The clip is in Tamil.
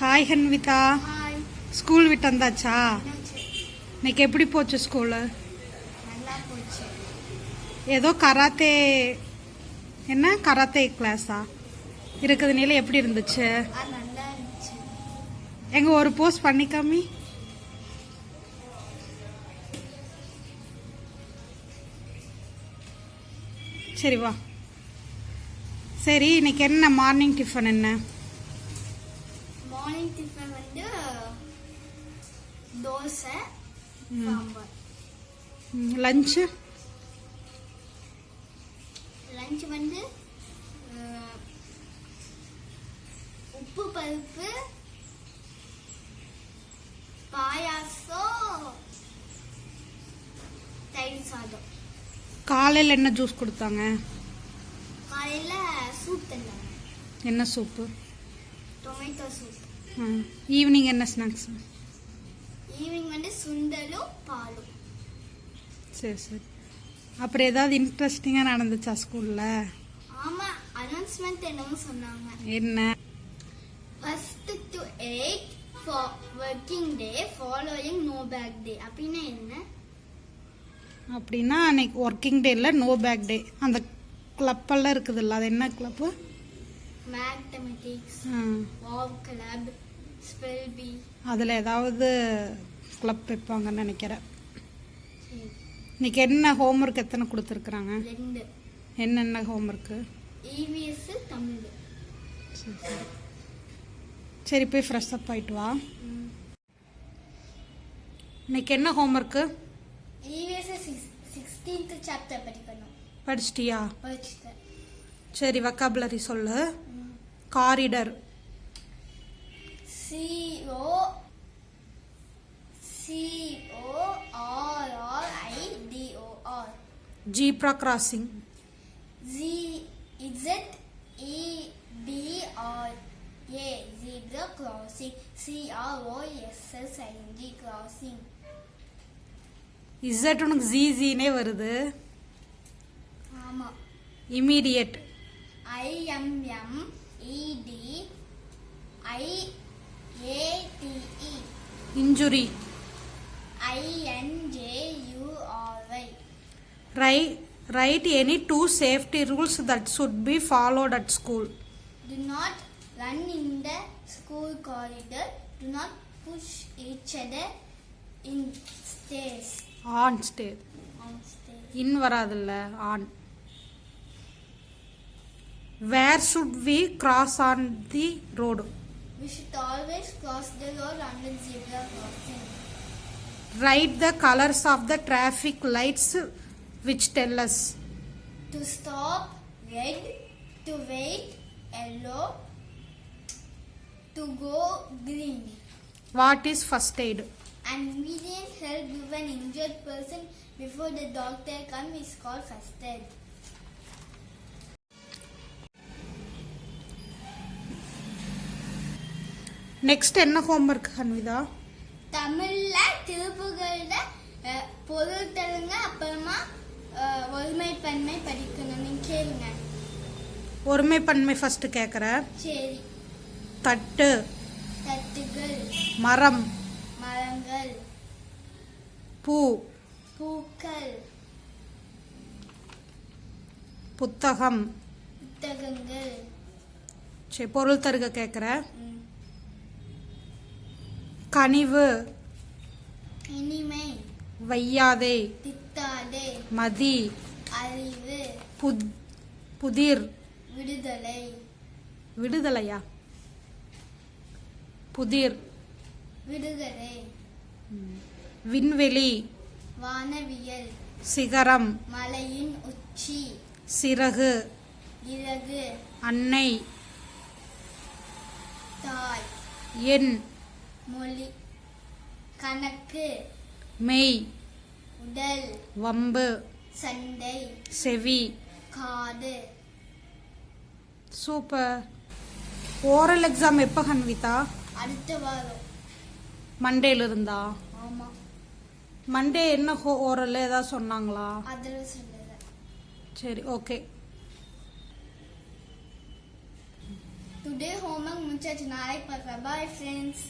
ஹாய் ஹன்விதா ஸ்கூல் விட்டு வந்தாச்சா? இன்னைக்கு எப்படி போச்சு ஸ்கூலு ஏதோ கராத்தே என்ன? கராத்தே கிளாஸா இருக்குதுனால எப்படி இருந்துச்சு? எங்க ஒரு போஸ்ட் பண்ணிக்காமி? சரி வா. சரி இன்னைக்கு என்ன மார்னிங் டிஃபன் என்ன? மார்னிங் டிஃபன் வந்து தோசை சாம்பார். லஞ்சு லஞ்ச் வந்து உப்பு பருப்பு பாயாசம் தயிர் சாதம். காலையில் என்ன ஜூஸ் கொடுத்தாங்க? காலையில் சூப் தந்தாங்க. என்ன சூப்பு டொமேட்டோ சூப் ஈவினிங் என்ன ஸ்நாக்ஸ் ஈவினிங் வந்து சுண்டலும் பாலும். சரி சரி. அப்புறம் ஏதாவது இன்ட்ரெஸ்டிங்காக நடந்துச்சா ஸ்கூலில் ஆமா அனௌன்ஸ்மெண்ட் என்னமோ சொன்னாங்க. என்ன? First to eight working day following no bag day அப்படின்னா என்ன? அப்படின்னா அன்னைக்கு ஒர்க்கிங் டேல நோ பேக் டே அந்த கிளப்பெல்லாம் இருக்குதுல்ல அது என்ன club mathematics wow club spell bee அதில் ஏதாவது கிளப் வைப்பாங்கன்னு நினைக்கிறேன். இன்னைக்கு என்ன ஹோம்ஒர்க் எத்தனை கொடுத்துருக்குறாங்க? ரெண்டு. என்னென்ன ஹோம்ஒர்க்கு இவிஎஸ் தமிழ். சரி போய் ஃப்ரெஷ் அப் ஆயிட்டு வா. இன்னைக்கு என்ன ஹோம்ஒர்க்கு இவிஎஸ் சிக்ஸ்டீன்த் சாப்டர் படிக்கணும். படிச்சிட்டியா? படிச்சுட்டேன். சரி வக்காபுலரி சொல்லு. Corridor C O C O R R I D O R zebra crossing Z Z E B R A zebra crossing. C R O S S I N G crossing. Z உனக்கு ஜிஜினே வருது. ஆமா. Immediate I M M E E injury I N J U R Y write write any two safety rules that should be followed at school Do not run in the school corridor. Do not push each other in stairs. On stairs On stairs. In வராதுல்ல on where should we cross on the road We should always cross the road under zebra crossing. Write the colors of the traffic lights which tell us. To stop, red. To wait, yellow. To go, green. What is first aid? An immediate help given injured person before the doctor comes is called first aid. Next என்ன ஹோம்ஒர்க் ஹன்விதா தமிழ்ல திருப்புகள்ல பொருள் தருங்க அப்புறமா அஹ், ஒருமைப்பன்மை படிக்கணும். நீங்க கேளுங்க. ஒருமை பன்மை ஃபர்ஸ்ட் கேட்குற சரி. தட்டு. தட்டுகள். மரம். மரங்கள். பூ. பூக்கள். புத்தகம். புத்தகங்கள். சரி பொருள் தருக கேட்குற ம், கனிவு. இனிமை. வையாதே. தித்தாதே மதி. அறிவு. புத் புதிர். விடுதலை. விடுதலையா? புதிர். விடுதலை. விண்வெளி. வானவியல். சிகரம். மலையின் உச்சி. சிறகு. இறகு. அன்னை. தாய். எண் மொழி. கணக்கு. மெய். உடல். வம்பு. சண்டை. செவி. காது. சூப்பர். ஓரல் எக்ஸாம் எப்போ ஹன்விதா அடுத்த வாரம். மண்டேல இருந்தா? ஆமா. மண்டே என்ன ஹோ ஓரல் ஏதாவது சொன்னாங்களா? அதில் சொல்லல. சரி ஓகே டுடே ஹோம்ஒர்க் முடிச்சாச்சு. நாளைக்கு பார்க்கலாம் பாய் ஃப்ரெண்ட்ஸ்